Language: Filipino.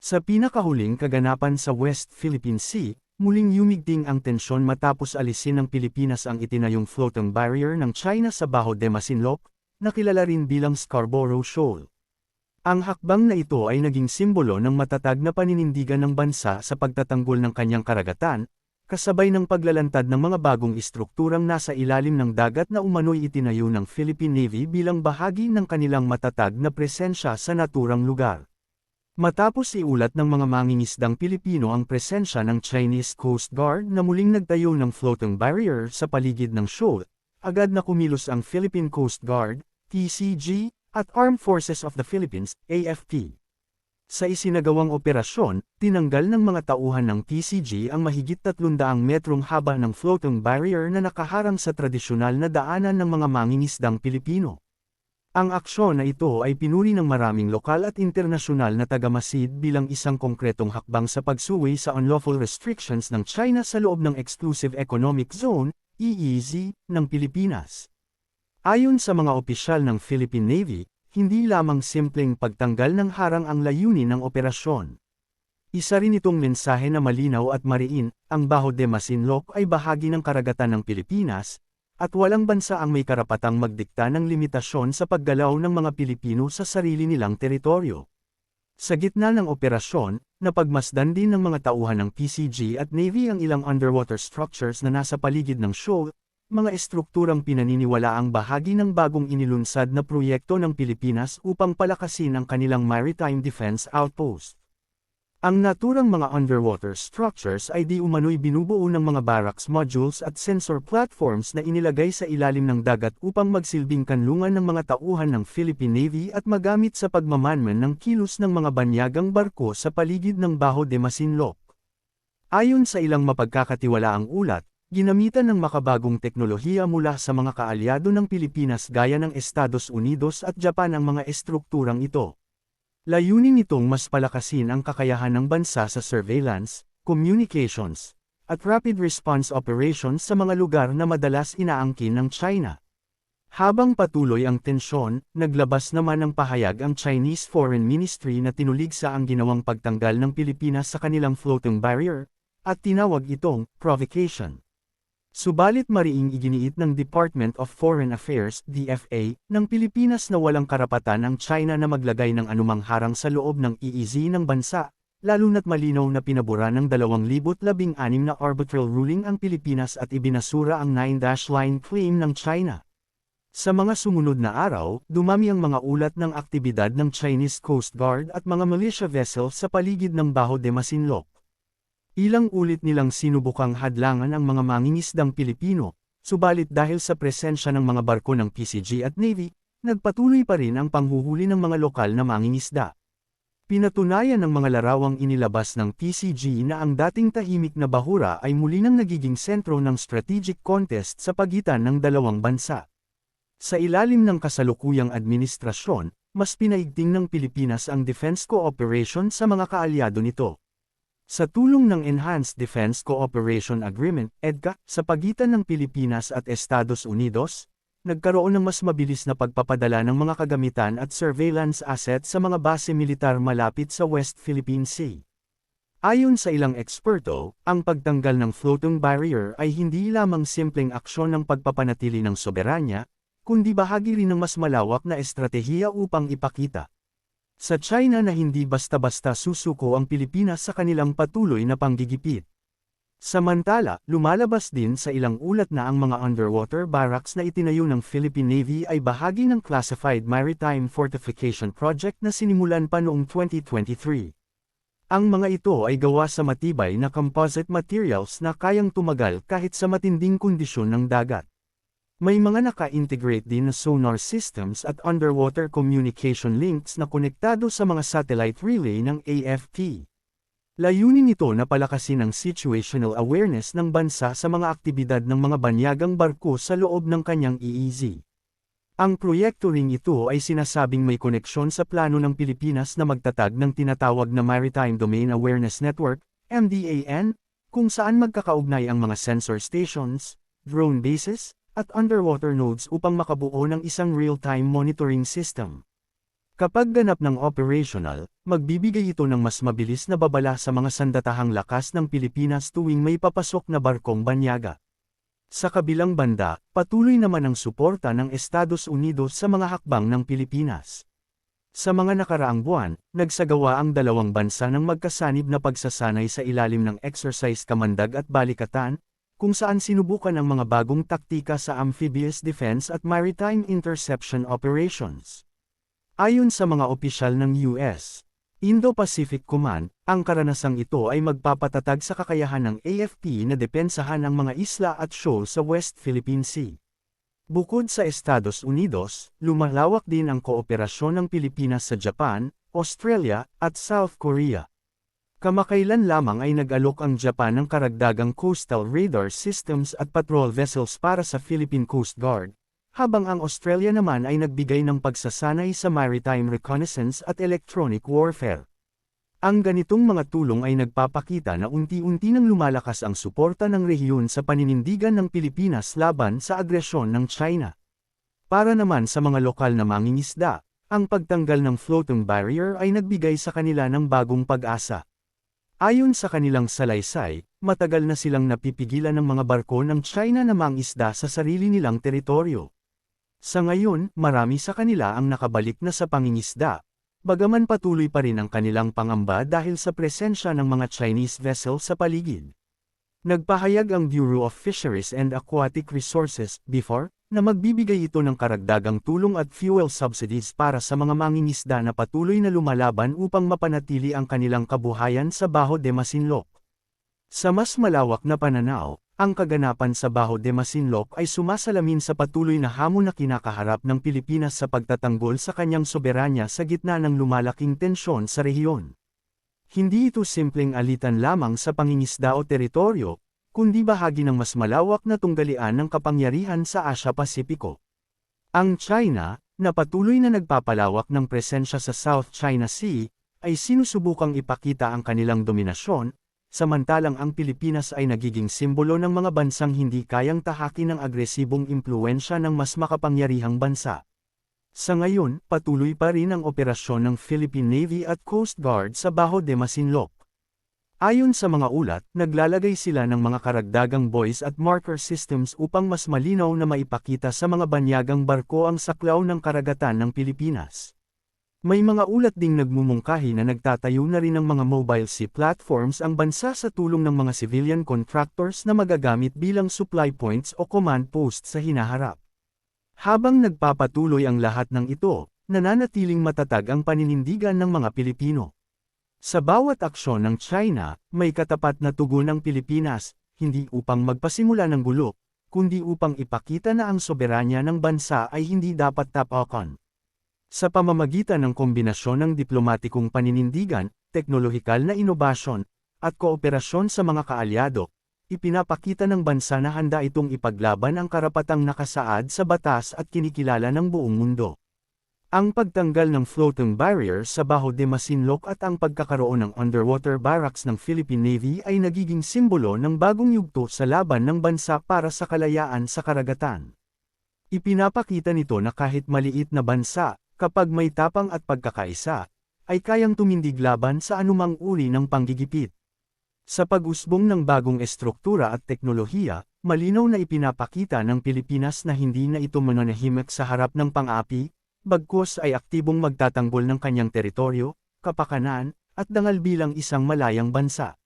Sa pinakahuling kaganapan sa West Philippine Sea, muling yumigting ang tensyon matapos alisin ng Pilipinas ang itinayong floating barrier ng China sa Baho de Masinloc, na kilala rin bilang Scarborough Shoal. Ang hakbang na ito ay naging simbolo ng matatag na paninindigan ng bansa sa pagtatanggol ng kanyang karagatan, kasabay ng paglalantad ng mga bagong istrukturang nasa ilalim ng dagat na umano'y itinayo ng Philippine Navy bilang bahagi ng kanilang matatag na presensya sa naturang lugar. Matapos iulat ng mga mangingisdang Pilipino ang presensya ng Chinese Coast Guard na muling nagtayo ng floating barrier sa paligid ng shoal, agad na kumilos ang Philippine Coast Guard, TCG, at Armed Forces of the Philippines, AFP. Sa isinagawang operasyon, tinanggal ng mga tauhan ng TCG ang mahigit 300 metrong haba ng floating barrier na nakaharang sa tradisyonal na daanan ng mga mangingisdang Pilipino. Ang aksyon na ito ay pinuri ng maraming lokal at internasyonal na tagamasid bilang isang konkretong hakbang sa pagsuwi sa unlawful restrictions ng China sa loob ng Exclusive Economic Zone, EEZ, ng Pilipinas. Ayon sa mga opisyal ng Philippine Navy, hindi lamang simpleng pagtanggal ng harang ang layunin ng operasyon. Isa rin itong mensahe na malinaw at mariin, ang Baho de Masinloc ay bahagi ng karagatan ng Pilipinas, at walang bansa ang may karapatang magdikta ng limitasyon sa paggalaw ng mga Pilipino sa sarili nilang teritoryo. Sa gitna ng operasyon, napagmasdan din ng mga tauhan ng PCG at Navy ang ilang underwater structures na nasa paligid ng shoal, mga estrukturang pinaniniwala ang bahagi ng bagong inilunsad na proyekto ng Pilipinas upang palakasin ang kanilang maritime defense outpost. Ang naturang mga underwater structures ay di umano'y binubuo ng mga barracks modules at sensor platforms na inilagay sa ilalim ng dagat upang magsilbing kanlungan ng mga tauhan ng Philippine Navy at magamit sa pagmamanman ng kilos ng mga banyagang barko sa paligid ng Baho de Masinloc. Ayon sa ilang mapagkakatiwalaang ulat, ginamitan ng makabagong teknolohiya mula sa mga kaalyado ng Pilipinas gaya ng Estados Unidos at Japan ang mga estrukturang ito. Layunin nitong mas palakasin ang kakayahan ng bansa sa surveillance, communications, at rapid response operations sa mga lugar na madalas inaangkin ng China. Habang patuloy ang tensyon, naglabas naman ng pahayag ang Chinese Foreign Ministry na tinuligsa ang ginawang pagtanggal ng Pilipinas sa kanilang floating barrier, at tinawag itong provocation. Subalit mariing iginiit ng Department of Foreign Affairs DFA ng Pilipinas na walang karapatan ang China na maglagay ng anumang harang sa loob ng EEZ ng bansa, lalo na't malinaw na pinabura ng 2016 na arbitral ruling ang Pilipinas at ibinasura ang 9-line claim ng China. Sa mga sumunod na araw, dumami ang mga ulat ng aktibidad ng Chinese Coast Guard at mga militia vessels sa paligid ng Baho de Masinloc. Ilang ulit nilang sinubukang hadlangan ang mga mangingisdang Pilipino, subalit dahil sa presensya ng mga barko ng PCG at Navy, nagpatuloy pa rin ang panghuhuli ng mga lokal na mangingisda. Pinatunayan ng mga larawang inilabas ng PCG na ang dating tahimik na bahura ay muli nang nagiging sentro ng strategic contest sa pagitan ng dalawang bansa. Sa ilalim ng kasalukuyang administrasyon, mas pinaigting ng Pilipinas ang defense cooperation sa mga kaalyado nito. Sa tulong ng Enhanced Defense Cooperation Agreement, EDCA, sa pagitan ng Pilipinas at Estados Unidos, nagkaroon ng mas mabilis na pagpapadala ng mga kagamitan at surveillance assets sa mga base militar malapit sa West Philippine Sea. Ayon sa ilang eksperto, ang pagtanggal ng floating barrier ay hindi lamang simpleng aksyon ng pagpapanatili ng soberanya, kundi bahagi rin ng mas malawak na estratehiya upang ipakita sa China na hindi basta-basta susuko ang Pilipinas sa kanilang patuloy na panggigipit. Samantala, lumalabas din sa ilang ulat na ang mga underwater barracks na itinayo ng Philippine Navy ay bahagi ng Classified Maritime Fortification Project na sinimulan pa noong 2023. Ang mga ito ay gawa sa matibay na composite materials na kayang tumagal kahit sa matinding kondisyon ng dagat. May mga naka-integrate din na sonar systems at underwater communication links na konektado sa mga satellite relay ng AFP. Layunin nito na palakasin ang situational awareness ng bansa sa mga aktibidad ng mga banyagang barko sa loob ng kanyang EEZ. Ang proyekto ring ito ay sinasabing may koneksyon sa plano ng Pilipinas na magtatag ng tinatawag na Maritime Domain Awareness Network, MDAN, kung saan magkakaugnay ang mga sensor stations, drone bases, at underwater nodes upang makabuo ng isang real-time monitoring system. Kapag ganap ng operational, magbibigay ito ng mas mabilis na babala sa mga sandatahang lakas ng Pilipinas tuwing may papasok na barkong banyaga. Sa kabilang banda, patuloy naman ang suporta ng Estados Unidos sa mga hakbang ng Pilipinas. Sa mga nakaraang buwan, nagsagawa ang dalawang bansa ng magkasanib na pagsasanay sa ilalim ng exercise kamandag at balikatan, kung saan sinubukan ang mga bagong taktika sa amphibious defense at maritime interception operations. Ayon sa mga opisyal ng US, Indo-Pacific Command, ang karanasang ito ay magpapatatag sa kakayahan ng AFP na depensahan ang mga isla at shoal sa West Philippine Sea. Bukod sa Estados Unidos, lumalawak din ang kooperasyon ng Pilipinas sa Japan, Australia, at South Korea. Kamakailan lamang ay nag-alok ang Japan ng karagdagang coastal radar systems at patrol vessels para sa Philippine Coast Guard, habang ang Australia naman ay nagbigay ng pagsasanay sa maritime reconnaissance at electronic warfare. Ang ganitong mga tulong ay nagpapakita na unti-unti nang lumalakas ang suporta ng rehiyon sa paninindigan ng Pilipinas laban sa agresyon ng China. Para naman sa mga lokal na mangingisda, ang pagtanggal ng floating barrier ay nagbigay sa kanila ng bagong pag-asa. Ayon sa kanilang salaysay, matagal na silang napipigilan ng mga barko ng China na mangisda sa sarili nilang teritoryo. Sa ngayon, marami sa kanila ang nakabalik na sa pangingisda, bagaman patuloy pa rin ang kanilang pangamba dahil sa presensya ng mga Chinese vessel sa paligid. Nagpahayag ang Bureau of Fisheries and Aquatic Resources, BIFOR, na magbibigay ito ng karagdagang tulong at fuel subsidies para sa mga mangingisda na patuloy na lumalaban upang mapanatili ang kanilang kabuhayan sa Baho de Masinloc. Sa mas malawak na pananaw, ang kaganapan sa Baho de Masinloc ay sumasalamin sa patuloy na hamon na kinakaharap ng Pilipinas sa pagtatanggol sa kanyang soberanya sa gitna ng lumalaking tensyon sa rehiyon. Hindi ito simpleng alitan lamang sa pangingisda o teritoryo, kundi bahagi ng mas malawak na tunggalian ng kapangyarihan sa Asia-Pasipiko. Ang China, na patuloy na nagpapalawak ng presensya sa South China Sea, ay sinusubukang ipakita ang kanilang dominasyon, samantalang ang Pilipinas ay nagiging simbolo ng mga bansang hindi kayang tahakin ng agresibong impluensya ng mas makapangyarihang bansa. Sa ngayon, patuloy pa rin ang operasyon ng Philippine Navy at Coast Guard sa Baho de Masinloc. Ayon sa mga ulat, naglalagay sila ng mga karagdagang buoys at marker systems upang mas malinaw na maipakita sa mga banyagang barko ang saklaw ng karagatan ng Pilipinas. May mga ulat ding nagmumungkahi na nagtatayo na rin ng mga mobile sea platforms ang bansa sa tulong ng mga civilian contractors na magagamit bilang supply points o command posts sa hinaharap. Habang nagpapatuloy ang lahat ng ito, nananatiling matatag ang paninindigan ng mga Pilipino. Sa bawat aksyon ng China, may katapat na tugon ng Pilipinas, hindi upang magpasimula ng gulo, kundi upang ipakita na ang soberanya ng bansa ay hindi dapat tapakan. Sa pamamagitan ng kombinasyon ng diplomatikong paninindigan, teknolohikal na inobasyon, at kooperasyon sa mga kaalyado, ipinapakita ng bansa na handa itong ipaglaban ang karapatang nakasaad sa batas at kinikilala ng buong mundo. Ang pagtanggal ng floating barrier sa Baho de Masinloc at ang pagkakaroon ng underwater barracks ng Philippine Navy ay nagiging simbolo ng bagong yugto sa laban ng bansa para sa kalayaan sa karagatan. Ipinapakita nito na kahit maliit na bansa, kapag may tapang at pagkakaisa, ay kayang tumindig laban sa anumang uri ng panggigipit. Sa pag-usbong ng bagong estruktura at teknolohiya, malinaw na ipinapakita ng Pilipinas na hindi na ito mananahimik sa harap ng pang-api, bagkus ay aktibong magtatanggol ng kanyang teritoryo, kapakanan, at dangal bilang isang malayang bansa.